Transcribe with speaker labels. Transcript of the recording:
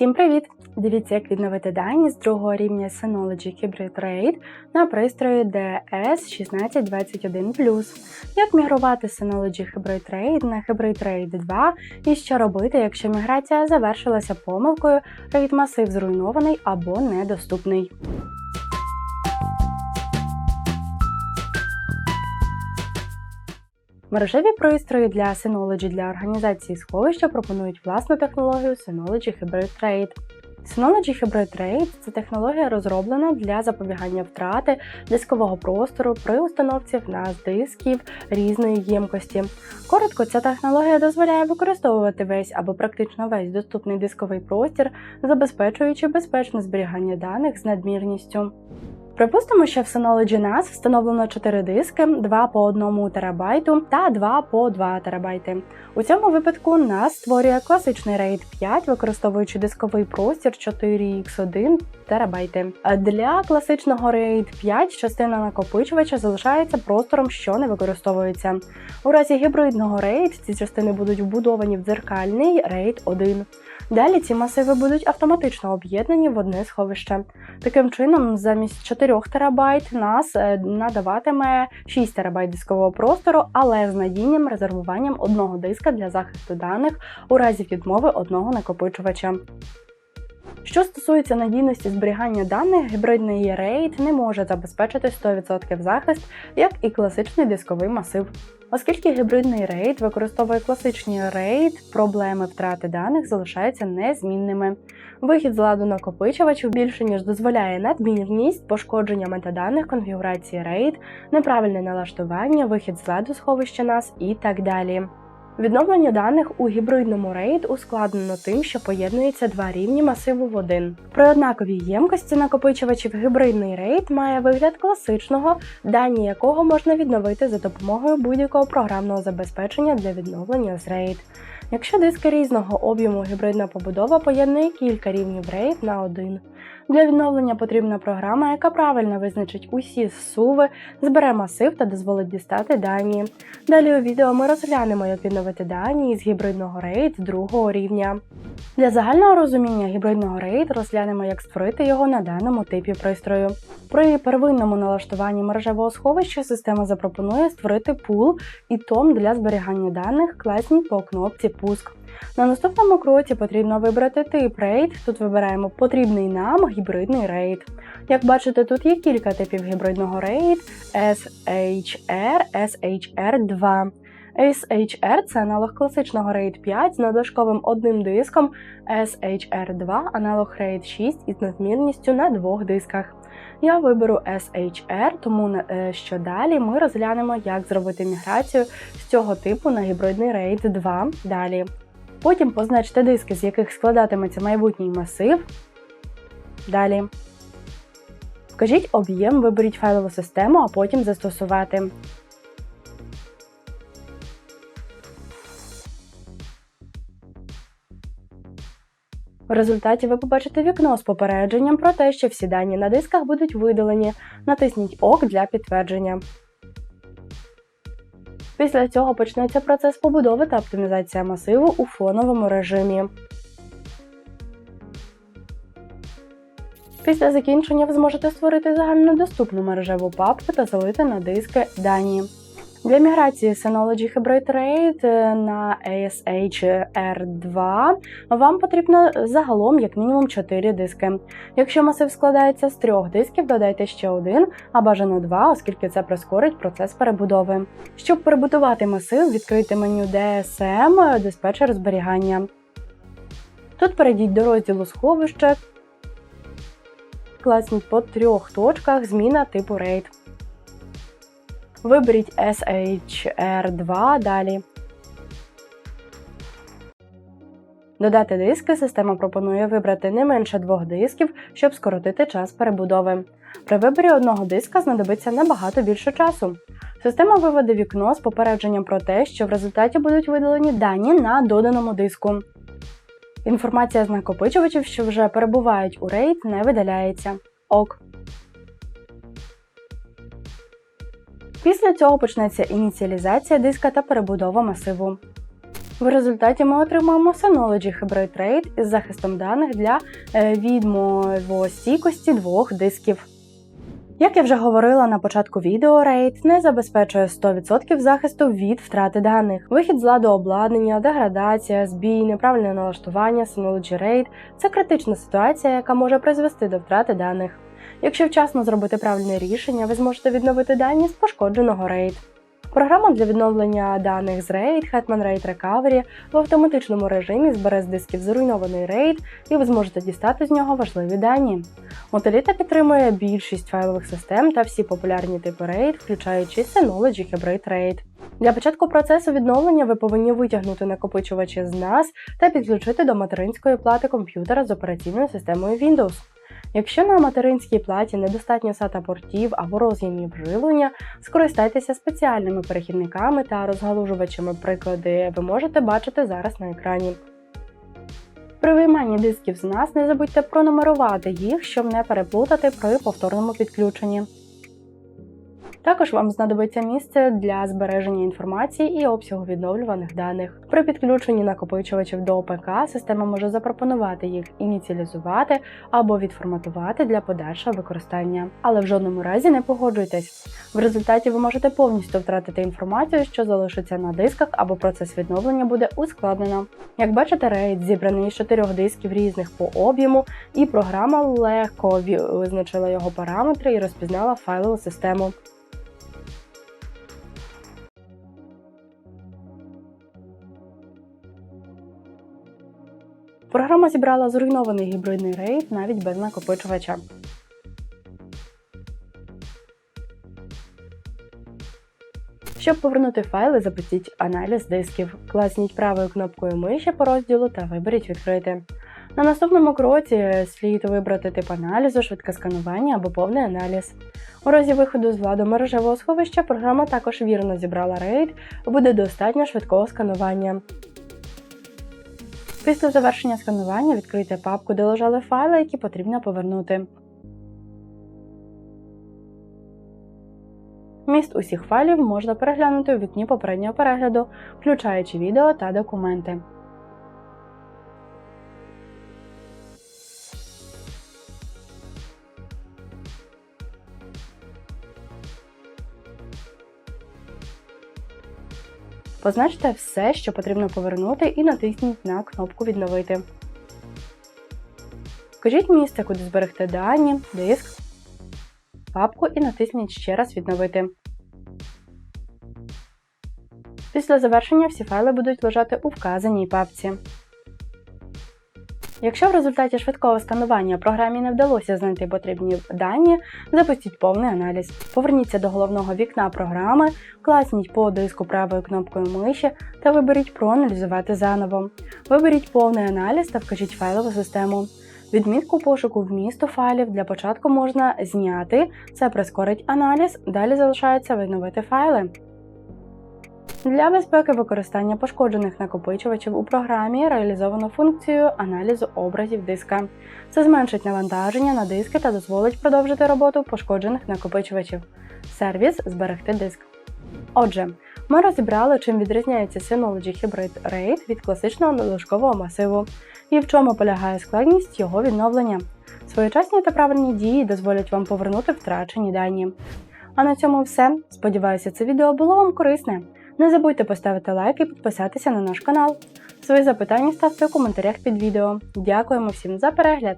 Speaker 1: Всім привіт! Дивіться, як відновити дані з другого рівня Synology Hybrid RAID на пристрої DS1621+. Як мігрувати Synology Hybrid RAID на Hybrid RAID 2 і що робити, якщо міграція завершилася помилкою, RAID масив зруйнований або недоступний. Мережеві пристрої для Synology для організації сховища пропонують власну технологію Synology Hybrid RAID. Synology Hybrid RAID – це технологія розроблена для запобігання втрати дискового простору при установці в нас дисків різної ємкості. Коротко, ця технологія дозволяє використовувати весь або практично весь доступний дисковий простір, забезпечуючи безпечне зберігання даних з надмірністю. Припустимо, що в Synology NAS встановлено 4 диски, 2 по 1 терабайту та 2 по 2 терабайти. У цьому випадку NAS створює класичний RAID 5, використовуючи дисковий простір 4x1 терабайти. Для класичного RAID 5 частина накопичувача залишається простором, що не використовується. У разі гібридного RAID ці частини будуть вбудовані в дзеркальний RAID 1. Далі ці масиви будуть автоматично об'єднані в одне сховище. Таким чином, замість 4 терабайт нас е, надаватиме 6 терабайт дискового простору, але з надійним резервуванням одного диска для захисту даних у разі відмови одного накопичувача. Що стосується надійності зберігання даних, гібридний RAID не може забезпечити 100% захист, як і класичний дисковий масив. Оскільки гібридний RAID використовує класичні RAID, проблеми втрати даних залишаються незмінними. Вихід з ладу накопичувачів більше ніж дозволяє надмірність, пошкодження метаданих конфігурації RAID, неправильне налаштування, вихід з ладу сховища NAS і так далі. Відновлення даних у гібридному RAID ускладнено тим, що поєднуються два рівні масиву в один. При однаковій ємкості накопичувачів гібридний RAID має вигляд класичного, дані якого можна відновити за допомогою будь-якого програмного забезпечення для відновлення з RAID. Якщо диски різного об'єму гібридна побудова поєднує кілька рівнів RAID на один. Для відновлення потрібна програма, яка правильно визначить усі зсуви, збере масив та дозволить дістати дані. Далі у відео ми розглянемо, як відновити дані із гібридного RAID другого рівня. Для загального розуміння гібридного RAID розглянемо, як створити його на даному типі пристрою. При первинному налаштуванні мережевого сховища система запропонує створити пул і том для зберігання даних, класні по кнопці Пуск. На наступному кроці потрібно вибрати тип RAID. Тут вибираємо потрібний нам гібридний RAID. Як бачите, тут є кілька типів гібридного RAID SHR, SHR2. SHR це аналог класичного RAID 5 з надлишковим одним диском, SHR2 аналог RAID 6 із надмірністю на двох дисках. Я виберу SHR, тому е, що далі ми розглянемо, як зробити міграцію з цього типу на гібридний RAID 2. Далі. Потім позначте диски, з яких складатиметься майбутній масив. Далі. Вкажіть об'єм, виберіть файлову систему, а потім застосувати. В результаті ви побачите вікно з попередженням про те, що всі дані на дисках будуть видалені. Натисніть ОК для підтвердження. Після цього почнеться процес побудови та оптимізація масиву у фоновому режимі. Після закінчення ви зможете створити загальнодоступну мережеву папку та залити на диски дані. Для міграції Synology Hybrid RAID на ASH-R2 вам потрібно загалом як мінімум 4 диски. Якщо масив складається з трьох дисків, додайте ще один, а бажано два, оскільки це прискорить процес перебудови. Щоб перебудувати масив, відкрийте меню DSM диспетчер зберігання. Тут перейдіть до розділу сховище, класніть по трьох точках зміна типу RAID. Виберіть SHR2 далі. Додати диски система пропонує вибрати не менше двох дисків, щоб скоротити час перебудови. При виборі одного диска знадобиться набагато більше часу. Система виведе вікно з попередженням про те, що в результаті будуть видалені дані на доданому диску. Інформація з накопичувачів, що вже перебувають у RAID, не видаляється. ОК. Після цього почнеться ініціалізація диска та перебудова масиву. В результаті ми отримаємо Synology Hybrid RAID із захистом даних для е, відмовостійкості двох дисків. Як я вже говорила на початку відео, RAID не забезпечує 100% захисту від втрати даних. Вихід з ладу обладнання, деградація, збій, неправильне налаштування Synology RAID – це критична ситуація, яка може призвести до втрати даних. Якщо вчасно зробити правильне рішення, ви зможете відновити дані з пошкодженого RAID. Програма для відновлення даних з RAID Hetman RAID Recovery в автоматичному режимі збере з дисків зруйнований RAID і ви зможете дістати з нього важливі дані. Мотоліта підтримує більшість файлових систем та всі популярні типи RAID, включаючи Synology Hybrid RAID. Для початку процесу відновлення ви повинні витягнути накопичувачі з NAS та підключити до материнської плати комп'ютера з операційною системою Windows. Якщо на материнській платі недостатньо сата портів або роз'ємів вживлення, скористайтеся спеціальними перехідниками та розгалужувачами. Приклади ви можете бачити зараз на екрані. При вийманні дисків з нас не забудьте пронумерувати їх, щоб не переплутати при повторному підключенні. Також вам знадобиться місце для збереження інформації і обсягу відновлюваних даних. При підключенні накопичувачів до ОПК система може запропонувати їх ініціалізувати або відформатувати для подальшого використання. Але в жодному разі не погоджуйтесь. В результаті ви можете повністю втратити інформацію, що залишиться на дисках, або процес відновлення буде ускладнено. Як бачите, RAID зібраний з чотирьох дисків різних по об'єму, і програма легко визначила його параметри і розпізнала файлову систему. Програма зібрала зруйнований гібридний RAID навіть без накопичувача. Щоб повернути файли, запустіть аналіз дисків. Класніть правою кнопкою миші по розділу та виберіть відкрити. На наступному кроці слід вибрати тип аналізу, швидке сканування або повний аналіз. У разі виходу з владу мережевого сховища програма також вірно зібрала RAID, буде достатньо швидкого сканування. Після завершення сканування відкрийте папку, де лежали файли, які потрібно повернути. Міст усіх файлів можна переглянути у вікні попереднього перегляду, включаючи відео та документи. Позначте все, що потрібно повернути, і натисніть на кнопку Відновити. Вкажіть місце, куди зберегти дані, диск, папку і натисніть ще раз Відновити. Після завершення всі файли будуть лежати у вказаній папці. Якщо в результаті швидкого сканування програмі не вдалося знайти потрібні дані, запустіть повний аналіз. Поверніться до головного вікна програми, класніть по диску правою кнопкою миші та виберіть Проаналізувати заново. Виберіть повний аналіз та вкажіть файлову систему. Відмітку пошуку вмісту файлів для початку можна зняти, це прискорить аналіз, далі залишається відновити файли. Для безпеки використання пошкоджених накопичувачів у програмі реалізовано функцію аналізу образів диска. Це зменшить навантаження на диски та дозволить продовжити роботу пошкоджених накопичувачів. Сервіс зберегти диск. Отже, ми розібрали, чим відрізняється Synology Hybrid RAID від класичного надлишкового масиву і в чому полягає складність його відновлення. Своєчасні та правильні дії дозволять вам повернути втрачені дані. А на цьому все. Сподіваюся, це відео було вам корисне. Не забудьте поставити лайк і підписатися на наш канал. Свої запитання ставте у коментарях під відео. Дякуємо всім за перегляд!